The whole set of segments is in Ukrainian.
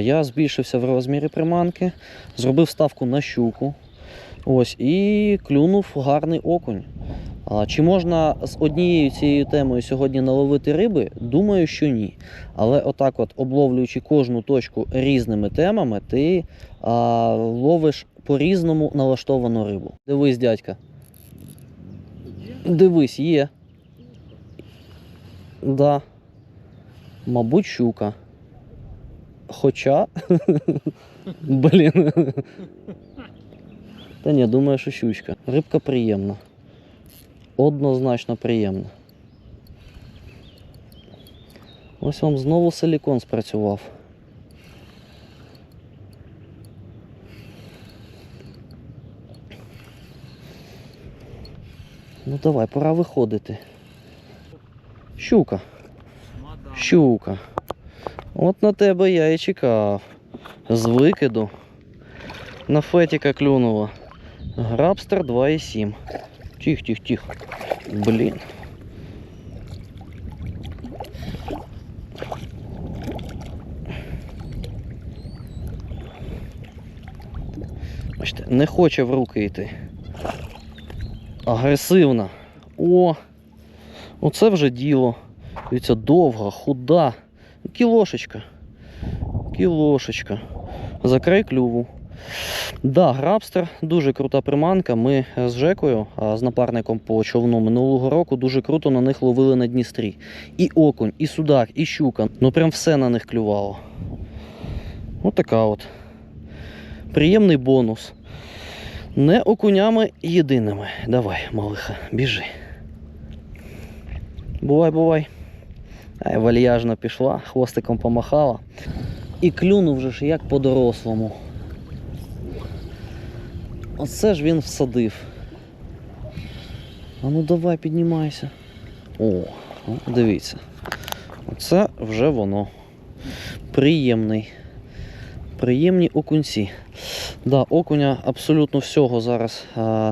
я збільшився в розмірі приманки, зробив ставку на щуку. Ось, і клюнув гарний окунь. Чи можна з однією цією темою сьогодні наловити риби? Думаю, що ні. Але отак, от, обловлюючи кожну точку різними темами, ти а, ловиш по-різному налаштовану рибу. Дивись, дядька. Дивись, є. Да. Мабуть, щука. Хоча. Блін. Та ні, думаю, що щучка. Рибка приємна. Однозначно приємна. Ось вам знову силікон спрацював. Ну давай, пора виходити. Щука. Щука. От на тебе я і чекав. З викиду. На фетіка клюнула. Грабстер 2,7. Тих, тих, тих. Блін. Бачите, не хоче в руки йти. Агресивна. О! Оце вже діло. Дивіться, довга, худа. Кілошечка. Кілошечка. Закрий клюву. Да, грабстер дуже крута приманка. Ми з Жекою, з напарником по човну минулого року, дуже круто на них ловили на Дністрі. І окунь, і судак, і щука. Ну прям все на них клювало. От така от. Приємний бонус. Не окунями єдиними. Давай, малиха, біжи. Бувай, бувай. Ай, вальяжно пішла, хвостиком помахала. І клюнув вже ж як по-дорослому. Оце ж він всадив. А ну давай, піднімайся. О, ну, дивіться. Оце вже воно. Приємний. Приємні окунці. Да, окуня абсолютно всього зараз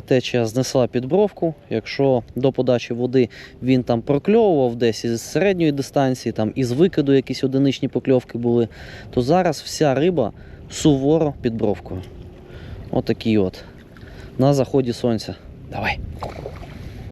течія знесла під бровку. Якщо до подачі води він там прокльовував десь із середньої дистанції, там із викиду якісь одиничні покльовки були, то зараз вся риба суворо під бровкою. Отакий от. На заході сонця. Давай.